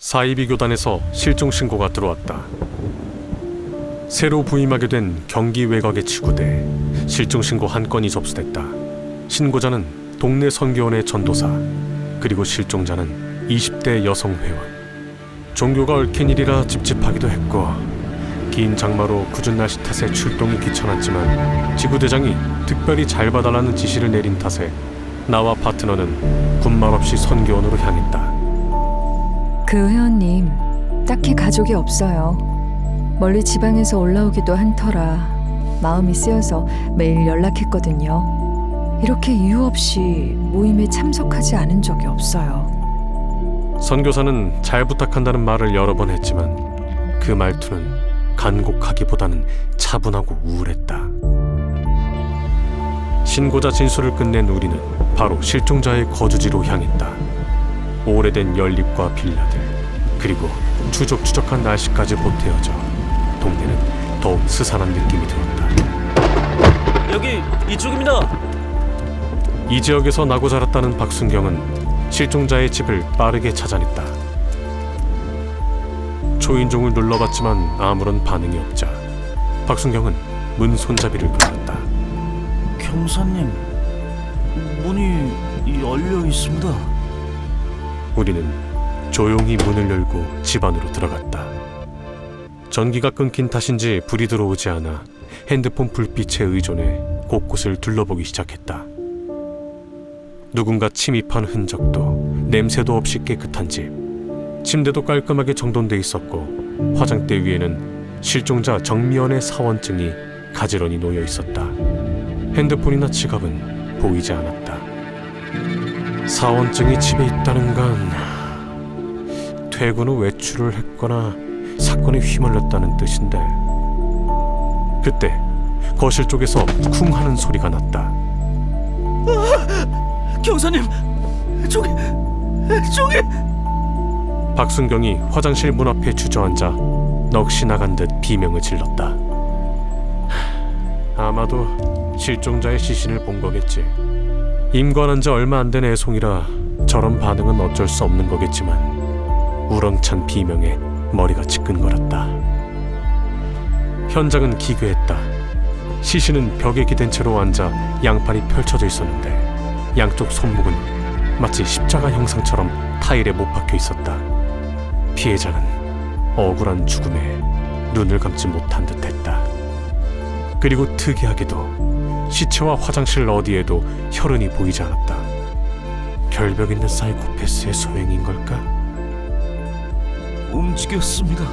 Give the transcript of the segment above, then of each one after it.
사이비 교단에서 실종 신고가 들어왔다. 새로 부임하게 된 경기 외곽의 지구대 실종 신고 한 건이 접수됐다. 신고자는 동네 선교원의 전도사 그리고 실종자는 20대 여성 회원. 종교가 얽힌 일이라 찝찝하기도 했고 긴 장마로 굳은 날씨 탓에 출동이 귀찮았지만 지구대장이 특별히 잘 봐달라는 지시를 내린 탓에 나와 파트너는 군말 없이 선교원으로 향했다. 그 회원님 딱히 가족이 없어요. 멀리 지방에서 올라오기도 한 터라 마음이 쓰여서 매일 연락했거든요. 이렇게 이유 없이 모임에 참석하지 않은 적이 없어요. 선교사는 잘 부탁한다는 말을 여러 번 했지만 그 말투는 간곡하기보다는 차분하고 우울했다. 신고자 진술을 끝낸 우리는 바로 실종자의 거주지로 향했다. 오래된 연립과 빌라들 그리고 추적추적한 날씨까지 보태어져 동네는 더욱 스산한 느낌이 들었다. 여기 이쪽입니다. 이 지역에서 나고 자랐다는 박순경은 실종자의 집을 빠르게 찾아냈다. 초인종을 눌러봤지만 아무런 반응이 없자 박순경은 문 손잡이를 눌렀다. 경사님, 문이 열려 있습니다. 우리는 조용히 문을 열고 집 안으로 들어갔다. 전기가 끊긴 탓인지 불이 들어오지 않아 핸드폰 불빛에 의존해 곳곳을 둘러보기 시작했다. 누군가 침입한 흔적도 냄새도 없이 깨끗한 집. 침대도 깔끔하게 정돈돼 있었고 화장대 위에는 실종자 정미연의 사원증이 가지런히 놓여 있었다. 핸드폰이나 지갑은 보이지 않았다. 사원증이 집에 있다는 건 퇴근 후 외출을 했거나 사건에 휘말렸다는 뜻인데 그때 거실 쪽에서 쿵 하는 소리가 났다. 경사님, 저기, 저기. 박순경이 화장실 문 앞에 주저앉아 넋이 나간 듯 비명을 질렀다. 아마도 실종자의 시신을 본 거겠지. 임관한 지 얼마 안 된 애송이라 저런 반응은 어쩔 수 없는 거겠지만 우렁찬 비명에 머리가 지끈거렸다. 현장은 기괴했다. 시신은 벽에 기댄 채로 앉아 양팔이 펼쳐져 있었는데 양쪽 손목은 마치 십자가 형상처럼 타일에 못 박혀 있었다. 피해자는 억울한 죽음에 눈을 감지 못한 듯했다. 그리고 특이하게도 시체와 화장실 어디에도 혈흔이 보이지 않았다. 결벽 있는 사이코패스의 소행인 걸까? 움직였습니다.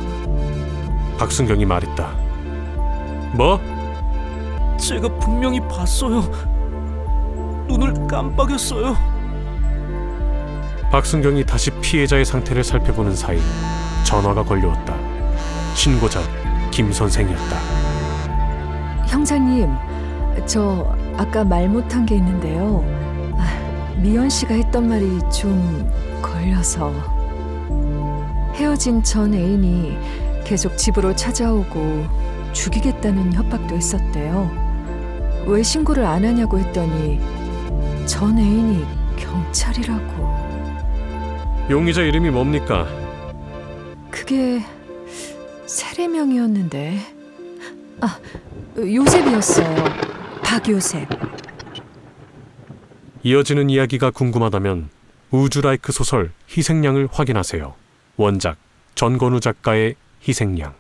박순경이 말했다. 뭐? 제가 분명히 봤어요. 눈을 깜빡였어요. 박순경이 다시 피해자의 상태를 살펴보는 사이 전화가 걸려왔다. 신고자 김 선생이었다. 형사님, 저 아까 말 못한 게 있는데요. 아, 미연 씨가 했던 말이 좀 걸려서 헤어진 전 애인이 계속 집으로 찾아오고 죽이겠다는 협박도 했었대요. 왜 신고를 안 하냐고 했더니 전 애인이 경찰이라고. 용의자 이름이 뭡니까? 그게 세례명이었는데 아 요셉이었어요 박요셉 이어지는 이야기가 궁금하다면 우주라이크 소설 희생양을 확인하세요. 원작 전건우 작가의 희생양.